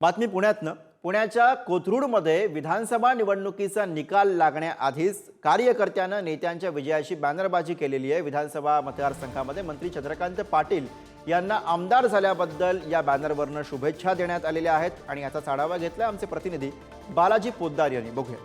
बातमी पुण्यातनं. पुण्याच्या कोथरूडमध्ये विधानसभा निवडणुकीचा निकाल लागण्याआधीच कार्यकर्त्यानं नेत्यांच्या विजयाची बॅनरबाजी केलेली आहे. विधानसभा मतदारसंघामध्ये मंत्री चंद्रकांत पाटील यांना आमदार झाल्याबद्दल या बॅनरवरनं शुभेच्छा देण्यात आलेल्या आहेत आणि याचा आढावा घेतला आमचे प्रतिनिधी बालाजी पोद्दार यांनी. बघूया.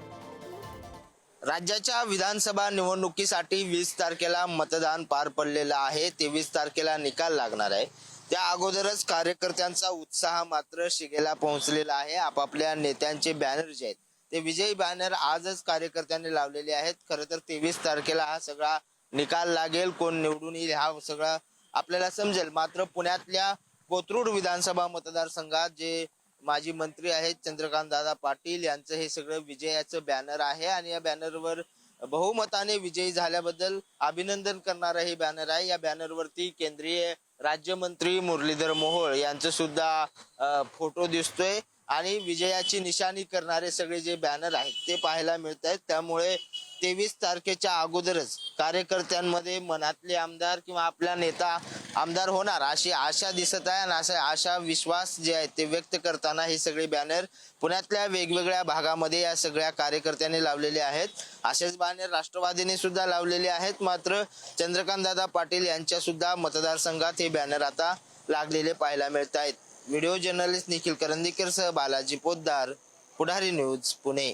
राज्याच्या विधानसभा निवडणुकीसाठी वीस तारखेला मतदान पार पडलेलं आहे. तेवीस तारखेला निकाल लागणार आहे. त्या अगोदरच कार्यकर्त्यांचा उत्साह मात्र शिगेला पोहोचलेला आहे. आपापल्या नेत्यांचे बॅनर जे आहेत ते विजयी बॅनर आजच कार्यकर्त्यांनी लावलेले आहेत. खरं तर तेवीस तारखेला हा सगळा निकाल लागेल. कोण निवडून येईल हा सगळा आपल्याला समजेल. मात्र पुण्यातल्या कोथरूड विधानसभा मतदारसंघात जे माजी मंत्री आहेत चंद्रकांत दादा पाटील यांचं हे सगळं विजयाचं बॅनर आहे आणि या बॅनरवर बहुमताने विजयी झाल्याबद्दल अभिनंदन करणारं हे बॅनर आहे. या बॅनरवरती केंद्रीय राज्यमंत्री मुरलीधर मोहोळ यांचं सुद्धा फोटो दिसतोय. आणि विजयाची निशाणी करणारे सगळे जे बॅनर आहेत ते पाहायला मिळत आहेत त्यामुळे तेवीस तारखेच्या अगोदरच कार्यकर्त्यांमध्ये मनातले आमदार किंवा आपला नेता आमदार होणार अशी आशा दिसत आहे आणि असा आशा विश्वास जे आहे ते व्यक्त करताना हे सगळे बॅनर पुण्यातल्या वेगवेगळ्या भागामध्ये या सगळ्या कार्यकर्त्यांनी लावलेले आहेत. असेच बॅनर राष्ट्रवादीने सुद्धा लावलेले आहेत. मात्र चंद्रकांत दादा पाटील यांच्या सुद्धा मतदारसंघात हे बॅनर आता लागलेले पाहायला मिळत आहेत. व्हिडिओ जर्नलिस्ट निखिल करंदीकर सह बालाजी पोद्दार पुढारी न्यूज पुणे.